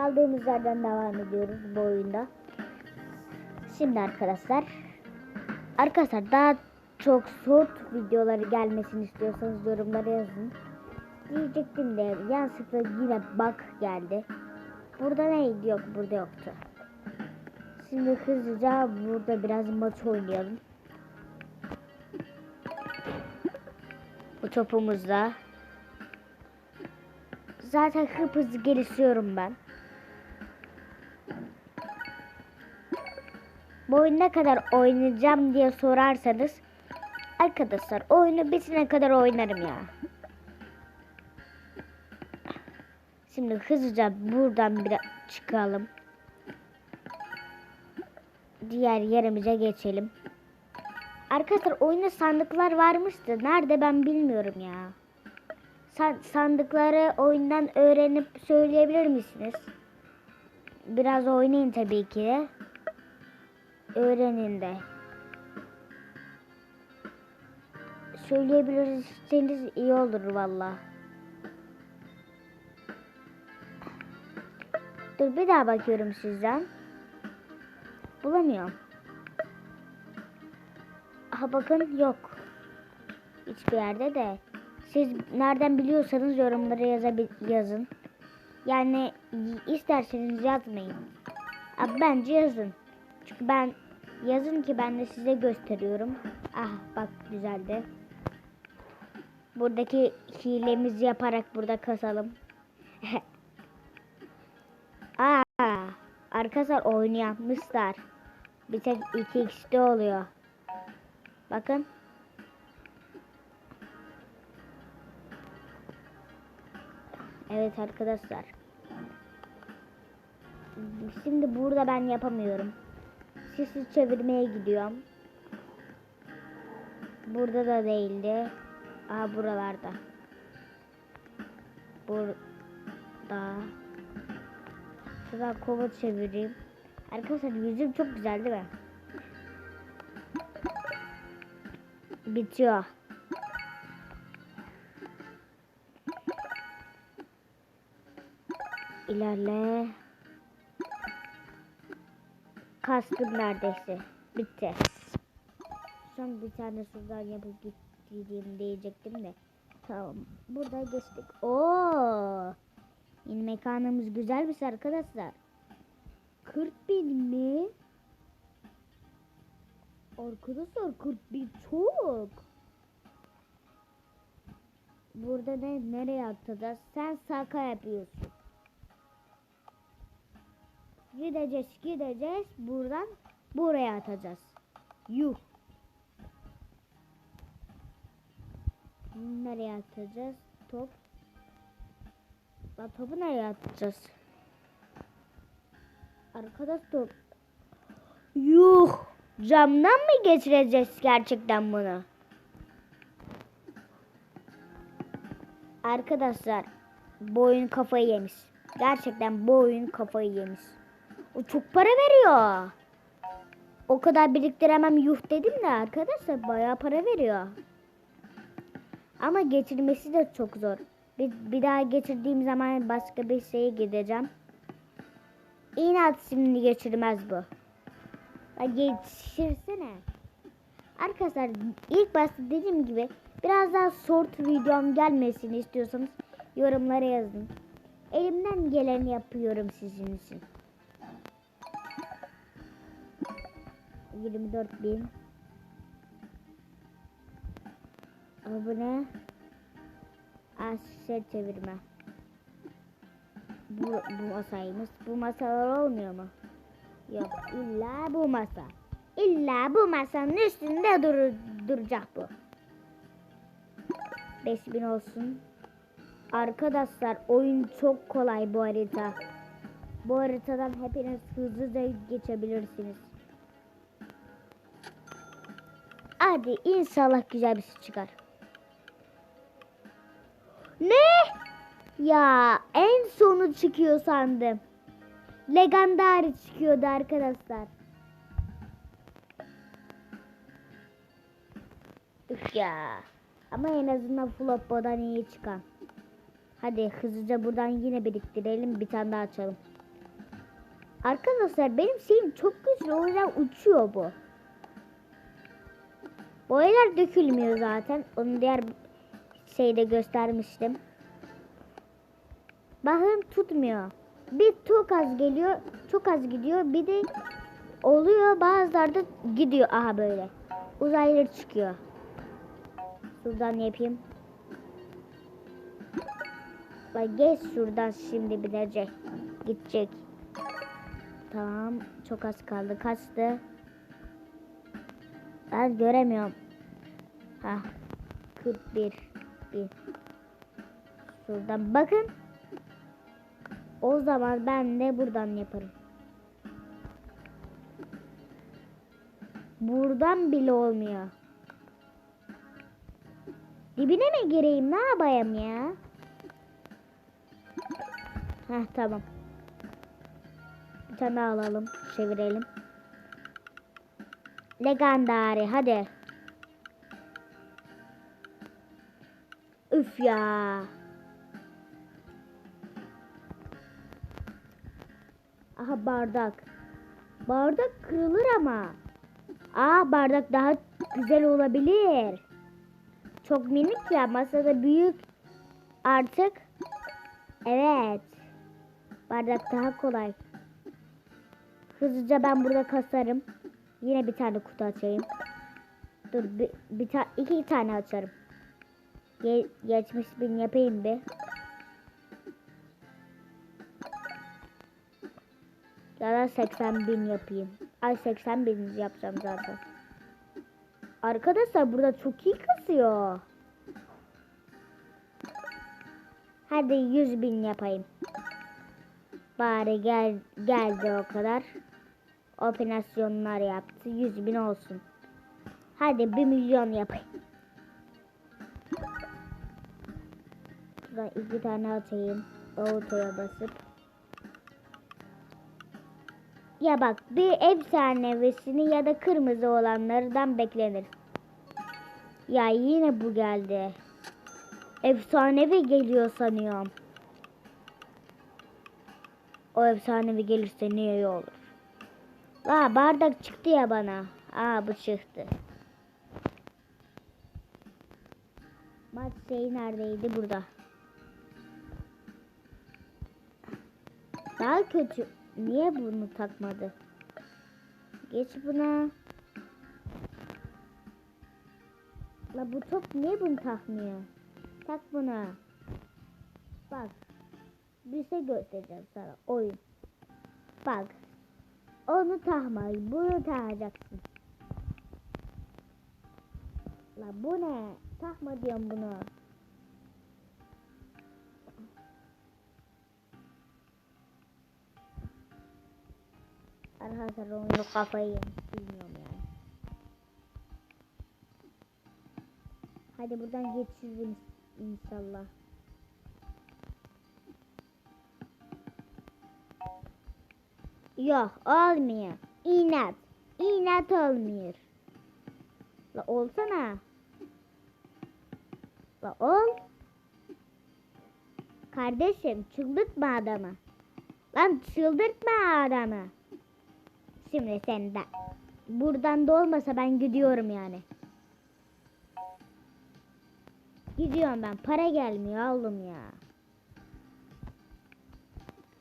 Kaldığımız yerden devam ediyoruz bu oyunda. Şimdi arkadaşlar. Arkadaşlar daha çok short videoları gelmesini istiyorsanız yorumlara yazın. Diyecektim de yanlışlıkla yine bak geldi. Burada neydi yok burada yoktu. Şimdi hızlıca burada biraz maç oynayalım. Bu topumuzla. Zaten hıp hızlı gelişiyorum ben. Bu oyunu ne kadar oynayacağım diye sorarsanız arkadaşlar oyunu bitene kadar oynarım ya. Şimdi hızlıca buradan bir çıkalım. Diğer yerimize geçelim. Arkadaşlar oyunda sandıklar varmıştı. Nerede ben bilmiyorum ya. San- sandıkları oyundan öğrenip söyleyebilir misiniz? Biraz oynayın tabii ki de. Öğrenin de. Söyleyebilirseniz iyi olur valla. Dur bir daha bakıyorum sizden. Bulamıyorum. Aha bakın yok. Hiçbir yerde de. Siz nereden biliyorsanız yorumlara yazın. Yani isterseniz yazmayın. Abi bence yazın. Çünkü ben yazın ki ben de size gösteriyorum. Ah bak güzeldi. Buradaki hilemizi yaparak burada kasalım. Aa, arkadaşlar oynayanmışlar. Bir tek 2x'de oluyor. Bakın. Evet arkadaşlar. Şimdi burada ben yapamıyorum. Sisi çevirmeye gidiyorum. Burada da değildi. Aa buralarda. Burada. Şuradan kova çevireyim. Arkadaşlar yüzüm çok güzel değil mi? Bitiyor. İlerle. Kastım neredeyse. Bitti. Son bir tane şuradan yapıp gideyim diyecektim de. Tamam. Burada geçtik. Oo. Yine mekanımız güzelmiş arkadaşlar. 40 bin mi? Arkadaşlar 40 bin çok. Burada ne nereye atacağız? Sen saka yapıyorsun. Gideceğiz gideceğiz buradan buraya atacağız. Yuh. Nereye atacağız? Top. Lan topu nereye atacağız? Arkadaş top. Yuh. Camdan mı geçireceğiz gerçekten bunu? Arkadaşlar bu kafayı yemiş. Gerçekten bu kafayı yemiş. O çok para veriyor. O kadar biriktiremem yuh dedim de arkadaşlar bayağı para veriyor. Ama getirmesi de çok zor. Bir, bir daha getirdiğim zaman başka bir şeye gideceğim. İnat şimdi geçirmez bu. Geçirsene. Arkadaşlar ilk başta dediğim gibi biraz daha short videom gelmesini istiyorsanız yorumlara yazın. Elimden geleni yapıyorum sizin için. 24 bin abone aşağı çevirme. Bu, bu masaymış. Bu masalar olmuyor mu? Yok illa bu masa. İlla bu masanın üstünde dur duracak bu. 5000 olsun. Arkadaşlar oyun çok kolay bu harita. Bu haritadan hepiniz hızlıca geçebilirsiniz. Hadi inşallah güzel bir şey çıkar. Ne? Ya en sonu çıkıyor sandım. Legendary çıkıyordu arkadaşlar. Üf ya. Ama en azından Floppo'dan iyi çıkan. Hadi hızlıca buradan yine biriktirelim. Bir tane daha açalım. Arkadaşlar benim şeyim çok güçlü o yüzden uçuyor bu. Boyalar dökülmüyor zaten. Onu diğer şeyde göstermiştim. Bakın tutmuyor. Bir çok az geliyor, çok az gidiyor. Bir de oluyor bazıları da gidiyor. Aha böyle. Uzaylılar çıkıyor. Şuradan yapayım. Bak geç şuradan şimdi gidecek. Gidecek. Tamam. Çok az kaldı. Kaçtı? Ben göremiyorum. Ha. 41 bir. Şuradan bakın. O zaman ben de buradan yaparım. Buradan bile olmuyor. Dibine mi gireyim? Ne yapayım ya? Heh tamam. Bir tane alalım. Çevirelim. Legendary hadi. Üf ya. Aha bardak. Bardak kırılır ama. Aa bardak daha güzel olabilir. Çok minik ya masada büyük. Artık. Evet. Bardak daha kolay. Hızlıca ben burada kasarım. Yine bir tane kutu açayım. Dur bir, bir ta iki tane açarım. Ge geçmiş bin yapayım bir. Ya da 80 bin yapayım. Ay 80 bin yapacağım zaten. Arkadaşlar burada çok iyi kasıyor. Hadi 100 bin yapayım. Bari gel geldi o kadar. Operasyonlar yaptı. 100 bin olsun. Hadi 1 milyon yapayım. Şuradan iki tane atayım. Auto'ya basıp. Ya bak bir efsanevesini ya da kırmızı olanlardan beklenir. Ya yine bu geldi. Efsanevi geliyor sanıyorum. O efsanevi gelirse niye iyi olur. La bardak çıktı ya bana. Aa bu çıktı. Maç şeyi neredeydi? Burada. Daha kötü. Niye bunu takmadı? Geç buna. La bu top niye bunu takmıyor? Tak buna. Bak. Bir şey göstereceğim sana. Oyun. Bak. Onu takma. Bunu takacaksın. La bu ne? Takma diyorum bunu. Arkadaşlar oyunu kafayı. Bilmiyorum yani. Hadi buradan geçiriz inşallah. Yok olmuyor. İnat. İnat olmuyor. La olsana. La ol. Kardeşim çıldırtma adamı. Lan çıldırtma adamı. Şimdi sen de. Buradan da olmasa ben gidiyorum yani. Gidiyorum ben. Para gelmiyor oğlum ya.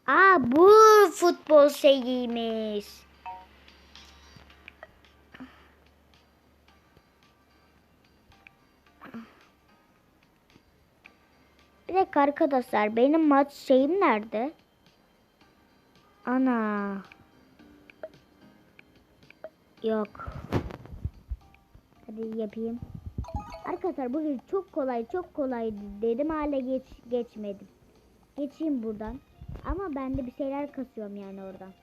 Aa bu futbol şeyiymiş. Bir dakika arkadaşlar benim maç şeyim nerede? Ana. Yok. Hadi yapayım. Arkadaşlar bugün çok kolay çok kolay dedim hala geç geçmedim. Geçeyim buradan. Ama ben de bir şeyler kasıyorum yani oradan.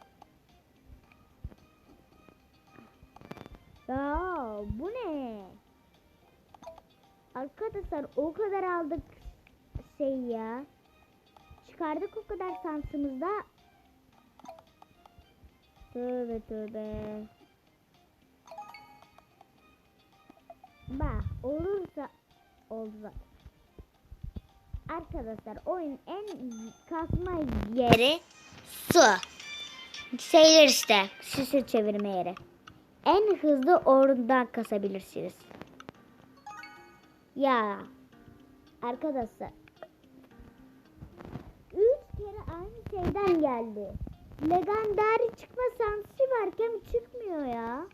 Ya bu ne? Arkadaşlar o kadar aldık şey ya. Çıkardık o kadar şansımızda. Tövbe tövbe. Bak olursa zaten. Arkadaşlar oyun en kasma yeri su. Şeyler işte. Şişe çevirme yeri. En hızlı oradan kasabilirsiniz. Ya arkadaşlar. Üç kere aynı şeyden geldi. Legendary çıkma şansı varken çıkmıyor ya.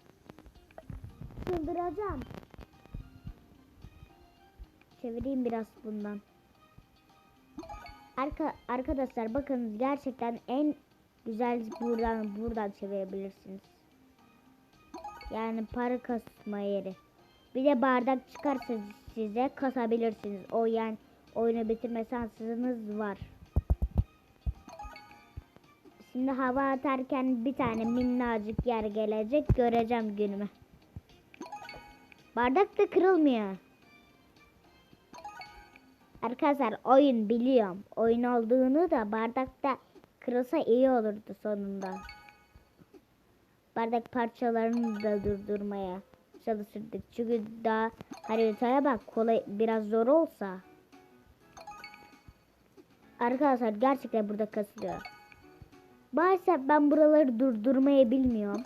Çıldıracağım. Çevireyim biraz bundan. Arka, arkadaşlar bakın gerçekten en güzel buradan buradan çevirebilirsiniz. Yani para kasma yeri. Bir de bardak çıkarsa size kasabilirsiniz. O yani oyunu bitirme şansınız var. Şimdi hava atarken bir tane minnacık yer gelecek. Göreceğim günümü. Bardak da kırılmıyor. Arkadaşlar oyun biliyorum. Oyun olduğunu da bardakta kırılsa iyi olurdu sonunda. Bardak parçalarını da durdurmaya çalışırdık. Çünkü daha haritaya bak kolay biraz zor olsa. Arkadaşlar gerçekten burada kasılıyor. Maalesef ben buraları durdurmayı bilmiyorum.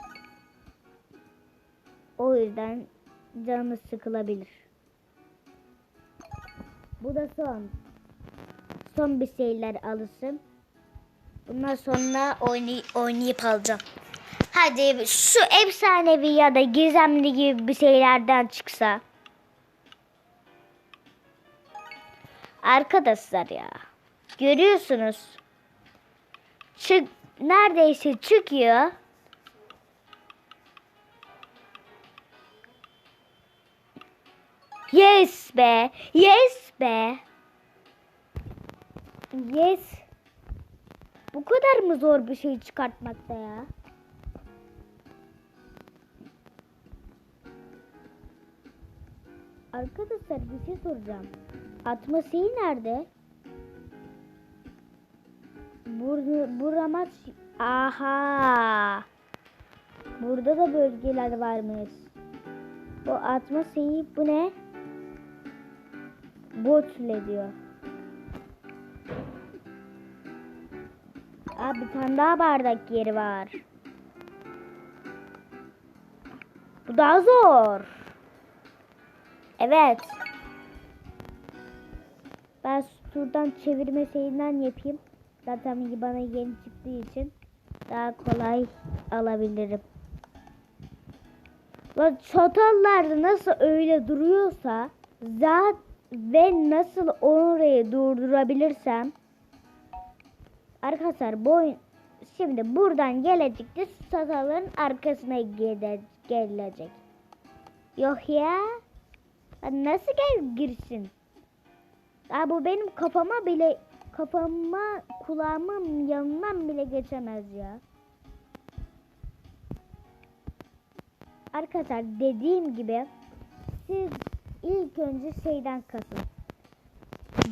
O yüzden canınız sıkılabilir. Bu da son. Son bir şeyler alırsın. Bundan sonra oynay oynayıp alacağım. Hadi şu efsanevi ya da gizemli gibi bir şeylerden çıksa. Arkadaşlar ya. Görüyorsunuz. Çık neredeyse çıkıyor. Yes be. Yes be. Yes. Bu kadar mı zor bir şey çıkartmakta ya? Arkadaşlar bir şey soracağım. Atma nerede? Burada, buramaç. Aha. Burada da bölgeler varmış. Bu atma şeyi bu ne? Botle diyor. Aa, bir tane daha bardak yeri var. Bu daha zor. Evet. Ben turdan çevirme şeyinden yapayım. Zaten bana yeni çıktığı için daha kolay alabilirim. Lan çatallar nasıl öyle duruyorsa zat ve nasıl orayı durdurabilirsem arkadaşlar bu şimdi buradan gelecekti çatalların arkasına gele- gelecek. Yok ya. Nasıl gel girsin? Ya bu benim kafama bile kafama kulağımın yanından bile geçemez ya. Arkadaşlar dediğim gibi siz ilk önce şeyden kasın.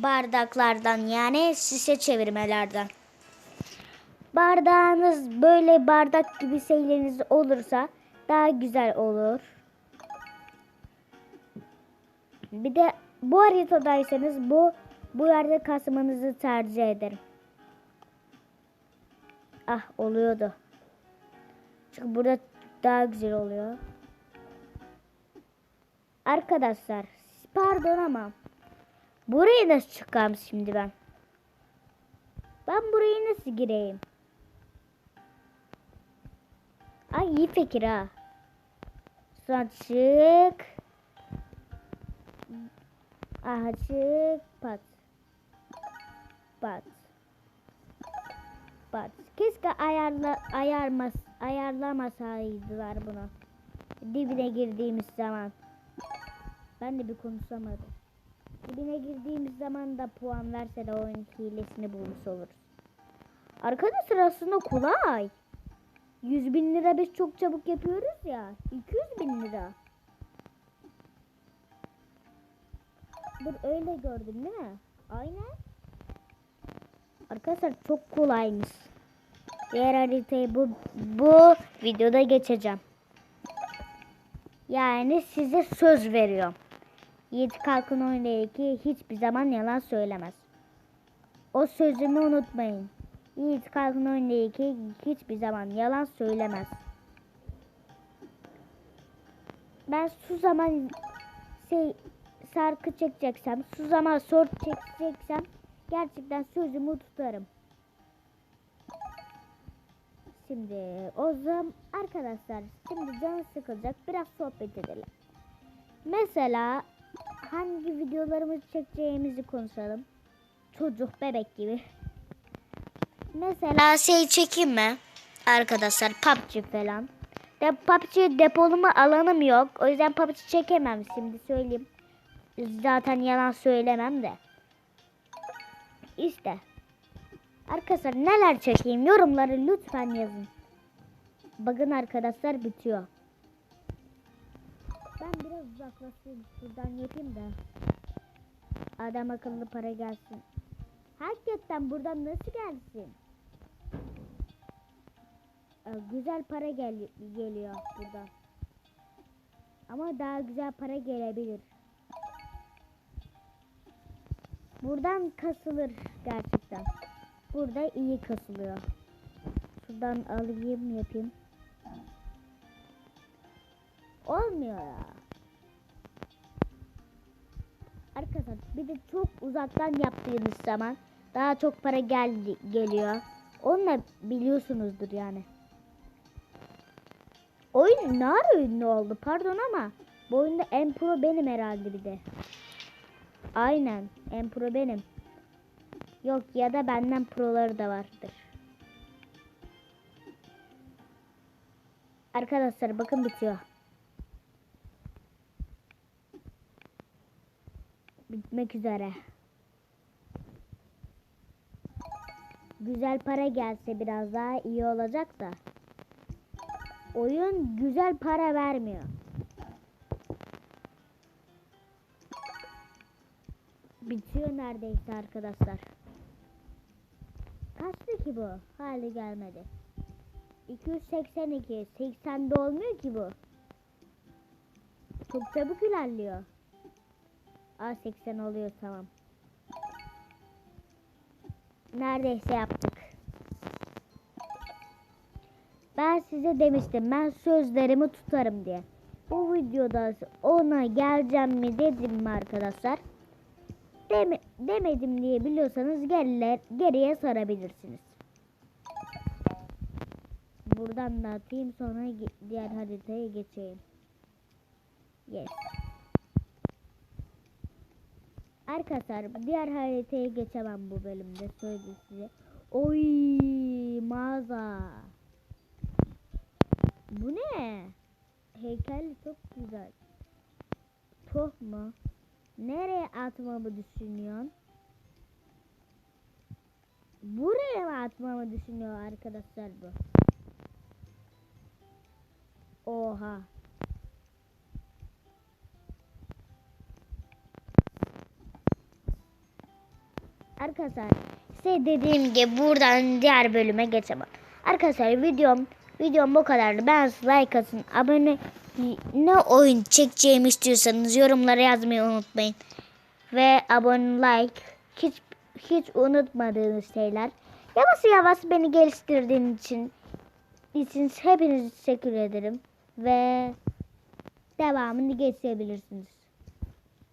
Bardaklardan yani şişe çevirmelerden. Bardağınız böyle bardak gibi şeyleriniz olursa daha güzel olur. Bir de bu haritadaysanız bu bu yerde kasmanızı tercih ederim. Ah oluyordu. Çünkü burada daha güzel oluyor. Arkadaşlar pardon ama buraya nasıl çıkacağım şimdi ben? Ben buraya nasıl gireyim? Ay iyi fikir ha. Sonra çık. Aha çık. Pat. Pat. Pat. Keşke ayarla, ayarmas, ayarlamasaydılar bunu. Dibine girdiğimiz zaman. Ben de bir konuşamadım. Dibine girdiğimiz zaman da puan verse de oyun hilesini bulmuş oluruz. Arkadaşlar aslında kolay. 100 bin lira biz çok çabuk yapıyoruz ya. 200 bin lira. Dur öyle gördüm değil mi? Aynen. Arkadaşlar çok kolaymış. Diğer haritayı bu, bu videoda geçeceğim. Yani size söz veriyorum. Yiğit Kalkın Oyunu ki hiçbir zaman yalan söylemez. O sözümü unutmayın. Yiğit Kalkın oyunda ki hiçbir zaman yalan söylemez. Ben su zaman şey şarkı çekeceksem, su zaman sor çekeceksem gerçekten sözümü tutarım. Şimdi o zaman arkadaşlar şimdi canı sıkılacak biraz sohbet edelim. Mesela hangi videolarımızı çekeceğimizi konuşalım. Çocuk bebek gibi. Mesela şey çekeyim mi? Arkadaşlar pub PUBG falan. De PUBG depolama alanım yok. O yüzden PUBG çekemem şimdi söyleyeyim. Zaten yalan söylemem de. İşte. Arkadaşlar neler çekeyim yorumları lütfen yazın. Bakın arkadaşlar bitiyor. Ben biraz uzaklaşayım. Şuradan yapayım da. Adam akıllı para gelsin. Hakikaten buradan nasıl gelsin? Ee, güzel para gel geliyor burada. Ama daha güzel para gelebilir. Buradan kasılır gerçekten. Burada iyi kasılıyor. Şuradan alayım yapayım. Olmuyor ya. Arkadaşlar bir de çok uzaktan yaptığınız zaman daha çok para geldi geliyor. Onu da biliyorsunuzdur yani. Oyun ne ara ünlü oldu pardon ama bu oyunda en pro benim herhalde bir de. Aynen en pro benim. Yok ya da benden proları da vardır. Arkadaşlar bakın bitiyor. Bitmek üzere. Güzel para gelse biraz daha iyi olacak da. Oyun güzel para vermiyor. Bitiyor neredeyse arkadaşlar. Kaçtı ki bu? Hali gelmedi. 282. 80'de olmuyor ki bu. Çok çabuk ilerliyor. Aa 80 oluyor tamam. Neredeyse yaptık. Ben size demiştim ben sözlerimi tutarım diye. Bu videoda ona geleceğim mi dedim mi arkadaşlar? Deme, demedim diye biliyorsanız geriler, geriye sarabilirsiniz. Buradan da atayım sonra diğer haritaya geçeyim. Yes. Arkadaşlar diğer haritaya geçemem bu bölümde söyleyeyim size. Oy mağaza. Bu ne? Heykel çok güzel. Çok mu? Nereye atmamı düşünüyorsun? Buraya mı atmamı düşünüyor arkadaşlar bu? Oha. Arkadaşlar size dediğim gibi buradan diğer bölüme geçemem. Arkadaşlar videom videom bu kadardı. Ben like atın, abone ne oyun çekeceğimi istiyorsanız yorumlara yazmayı unutmayın. ve abone like hiç hiç unutmadığınız şeyler. Yavaş yavaş beni geliştirdiğin için için hepinize teşekkür ederim ve devamını geçebilirsiniz.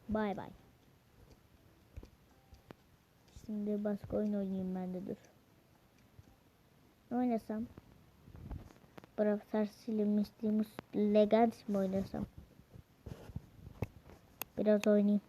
Bay bay. Şimdi başka oyun oynayayım ben de dur. Ne oynasam? Brawl Stars silinmişliğimiz Legends mi oynasam? Biraz oynayayım.